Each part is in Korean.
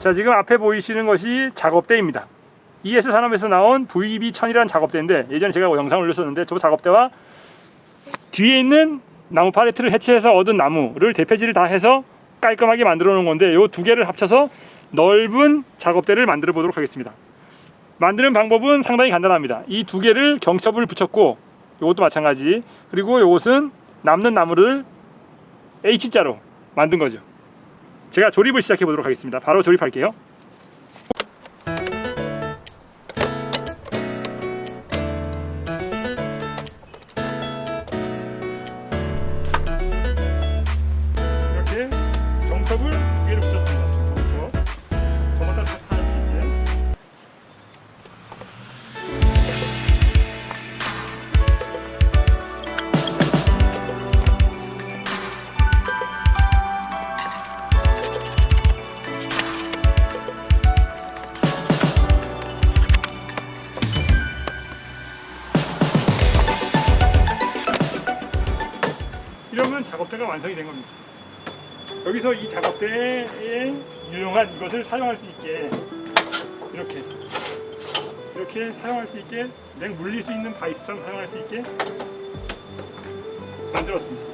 자 지금 앞에 보이시는 것이 작업대입니다. ES 산업에서 나온 VB1000이라는 작업대인데 예전에 제가 영상을 올렸었는데 저 작업대와 뒤에 있는 나무 팔레트를 해체해서 얻은 나무를 대패질을 다 해서 깔끔하게 만들어 놓은 건데 이 두 개를 합쳐서 넓은 작업대를 만들어 보도록 하겠습니다. 만드는 방법은 상당히 간단합니다. 이 두 개를 경첩을 붙였고 이것도 마찬가지 그리고 이것은 남는 나무를 H자로 만든 거죠. 제가 조립을 시작해 보도록 하겠습니다. 바로 조립할게요. 이러면 작업대가 완성이 된 겁니다. 여기서 이 작업대에 유용한 이것을 사용할 수 있게 이렇게 이렇게 사용할 수 있게 냉 물릴 수 있는 바이스처럼 사용할 수 있게 만들었습니다.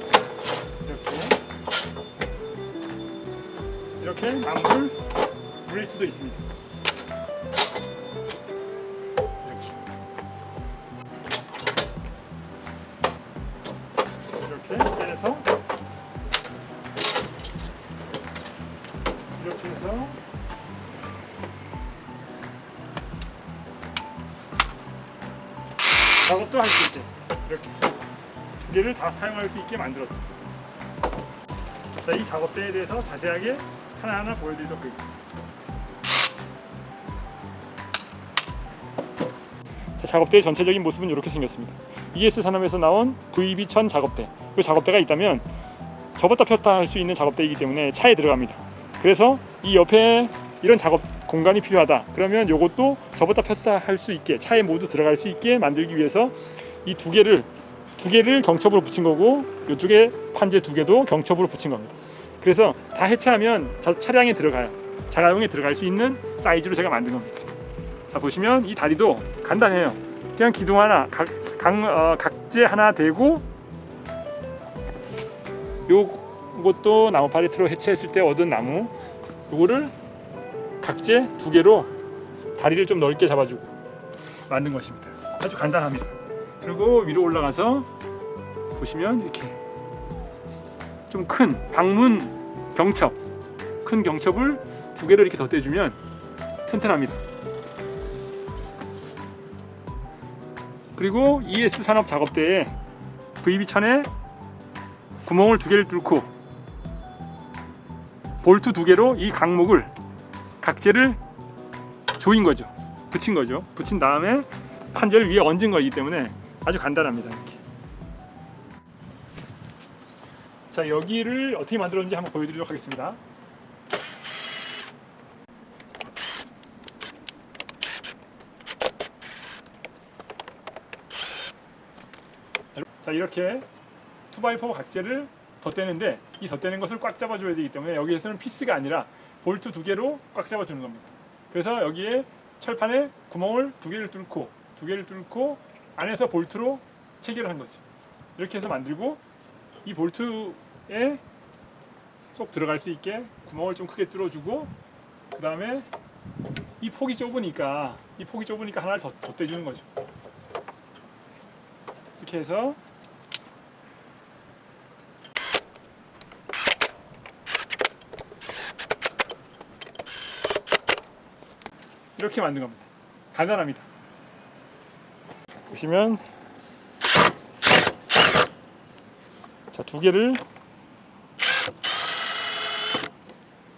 이렇게 이렇게 나무를 물릴 수도 있습니다. 이렇게 해서 작업도 할수 있게 이렇게 두 개를 다 사용할 수 있게 만들었습니다. 자, 이 작업대에 대해서 자세하게 하나하나 보여드리도록 하겠습니다. 자, 작업대의 전체적인 모습은 이렇게 생겼습니다. ES 산업에서 나온 VB1000 작업대. 그 작업대가 있다면 접었다 폈다 할 수 있는 작업대이기 때문에 차에 들어갑니다. 그래서 이 옆에 이런 작업 공간이 필요하다. 그러면 이것도 접었다 폈다 할 수 있게 차에 모두 들어갈 수 있게 만들기 위해서 이 두 개를 두 개를 경첩으로 붙인 거고 이쪽에 판재 두 개도 경첩으로 붙인 겁니다. 그래서 다 해체하면 저 차량에 들어가요. 자가용에 들어갈 수 있는 사이즈로 제가 만든 겁니다. 자 보시면 이 다리도 간단해요. 그냥 기둥 하나, 각, 각, 어, 각재 하나 대고 요 것도 나무 팔레트로 해체했을 때 얻은 나무 요거를 각재 두 개로 다리를 좀 넓게 잡아주고 만든 것입니다. 아주 간단합니다. 그리고 위로 올라가서 보시면 이렇게 좀 큰 방문 경첩, 큰 경첩을 두 개를 이렇게 덧대주면 튼튼합니다. 그리고 ES 산업 작업대에 VB1000에 구멍을 두 개를 뚫고 볼트 두 개로 이 강목을 각재를 조인 거죠. 붙인 거죠. 붙인 다음에 판재를 위에 얹은 거이기 때문에 아주 간단합니다. 이렇게. 자 여기를 어떻게 만들었는지 한번 보여드리도록 하겠습니다. 자 이렇게 투바이포 각재를 덧대는데 이 덧대는 것을 꽉 잡아줘야 되기 때문에 여기에서는 피스가 아니라 볼트 두 개로 꽉 잡아주는 겁니다. 그래서 여기에 철판에 구멍을 두 개를 뚫고 두 개를 뚫고 안에서 볼트로 체결을 한 거죠. 이렇게 해서 만들고 이 볼트에 쏙 들어갈 수 있게 구멍을 좀 크게 뚫어주고 그 다음에 이 폭이 좁으니까 이 폭이 좁으니까 하나를 더 덧대주는 거죠. 이렇게 해서 이렇게 만든 겁니다. 간단합니다. 보시면 자 두 개를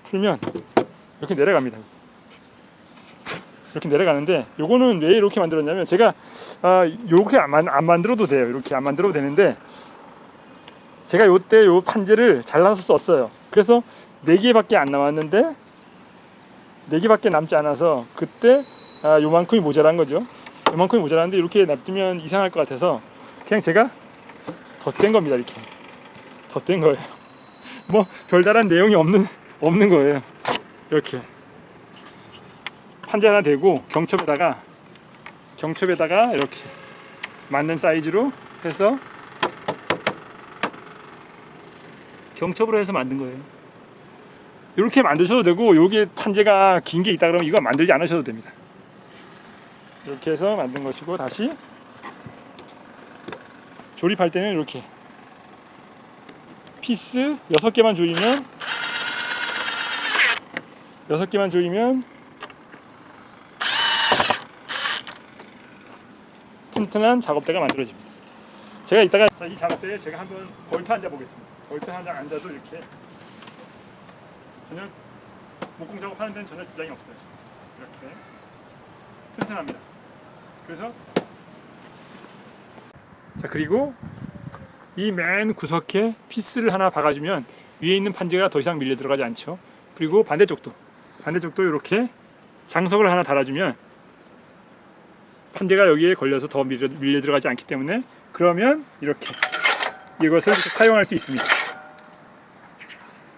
풀면 이렇게 내려갑니다. 이렇게 내려가는데 요거는 왜 이렇게 만들었냐면 제가 아 이렇게 안, 만- 안 만들어도 돼요. 이렇게 안 만들어도 되는데 제가 요때 요 판재를 잘라서 썼어요. 그래서 네 개밖에 안 남았는데 네 개밖에 남지 않아서 그때 아, 요만큼이 모자란 거죠. 요만큼이 모자란데 이렇게 놔두면 이상할 것 같아서 그냥 제가 덧댄 겁니다. 이렇게 덧댄 거예요. 뭐 별다른 내용이 없는 없는 거예요. 이렇게 판재 하나 대고 경첩에다가 경첩에다가 이렇게 맞는 사이즈로 해서 경첩으로 해서 만든 거예요. 이렇게 만드셔도 되고 여기에 판재가 긴 게 있다 그러면 이거 만들지 않으셔도 됩니다. 이렇게 해서 만든 것이고 다시 조립할 때는 이렇게 피스 6개만 조이면 6개만 조이면 튼튼한 작업대가 만들어집니다. 제가 이따가 자, 이 작업대에 제가 한번 볼트 앉아 보겠습니다. 볼트 한 장 앉아도 이렇게 전혀 목공 작업하는 데는 전혀 지장이 없어요. 이렇게 튼튼합니다. 그래서 자 그리고 이 맨 구석에 피스를 하나 박아주면 위에 있는 판재가 더 이상 밀려 들어가지 않죠. 그리고 반대쪽도 반대쪽도 이렇게 장석을 하나 달아주면 판재가 여기에 걸려서 더 밀려, 밀려 들어가지 않기 때문에 그러면 이렇게 이것을 사용할 수 있습니다.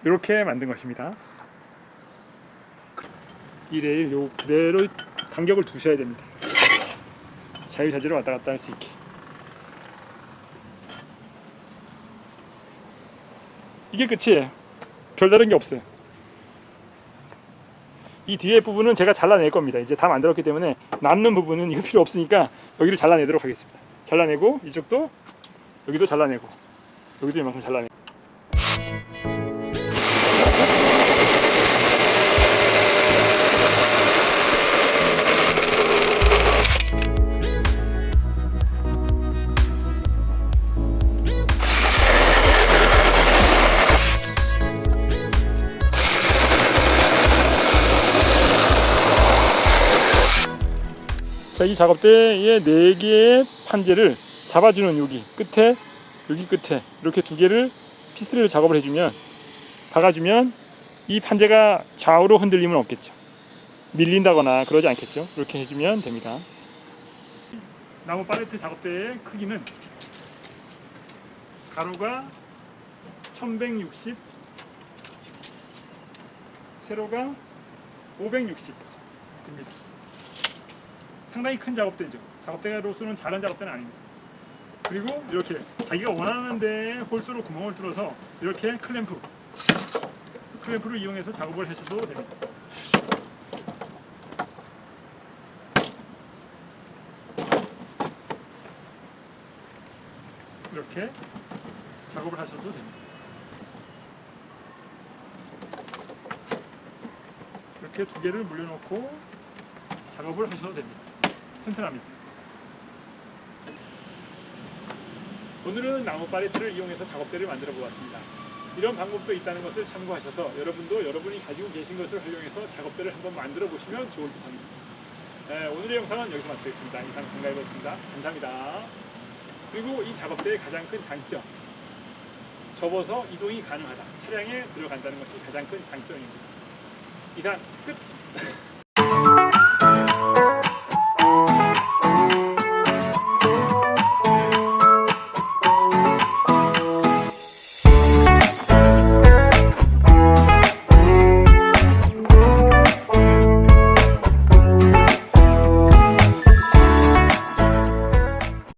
이렇게 만든 것입니다. 이 레일 요 그대로 간격을 두셔야 됩니다. 자유자재로 왔다 갔다 할 수 있게. 이게 끝이에요. 별다른 게 없어요. 이 뒤에 부분은 제가 잘라낼 겁니다. 이제 다 만들었기 때문에 남는 부분은 이거 필요 없으니까 여기를 잘라내도록 하겠습니다. 잘라내고 이쪽도 여기도 잘라내고 여기도 이만큼 잘라내. 자, 이 작업대에 네 개의 판재를 잡아주는 여기 끝에 여기 끝에 이렇게 두 개를 피스를 작업을 해주면 박아주면 이 판재가 좌우로 흔들림은 없겠죠. 밀린다거나 그러지 않겠죠. 이렇게 해주면 됩니다. 나무 팔레트 작업대의 크기는 가로가 1160 세로가 560입니다. 상당히 큰 작업대죠. 작업대로서는 작은 작업대는 아닙니다. 그리고 이렇게 자기가 원하는 데 홀수로 구멍을 뚫어서 이렇게 클램프 클램프를 이용해서 작업을 하셔도 됩니다. 이렇게 작업을 하셔도 됩니다. 이렇게 두 개를 물려놓고 작업을 하셔도 됩니다. 튼튼합니다. 오늘은 나무 팔레트를 이용해서 작업대를 만들어 보았습니다. 이런 방법도 있다는 것을 참고하셔서 여러분도 여러분이 가지고 계신 것을 활용해서 작업대를 한번 만들어 보시면 좋을 듯 합니다. 네, 오늘의 영상은 여기서 마치겠습니다. 이상 강가이었습니다. 감사합니다. 그리고 이 작업대의 가장 큰 장점 접어서 이동이 가능하다. 차량에 들어간다는 것이 가장 큰 장점입니다. 이상 끝!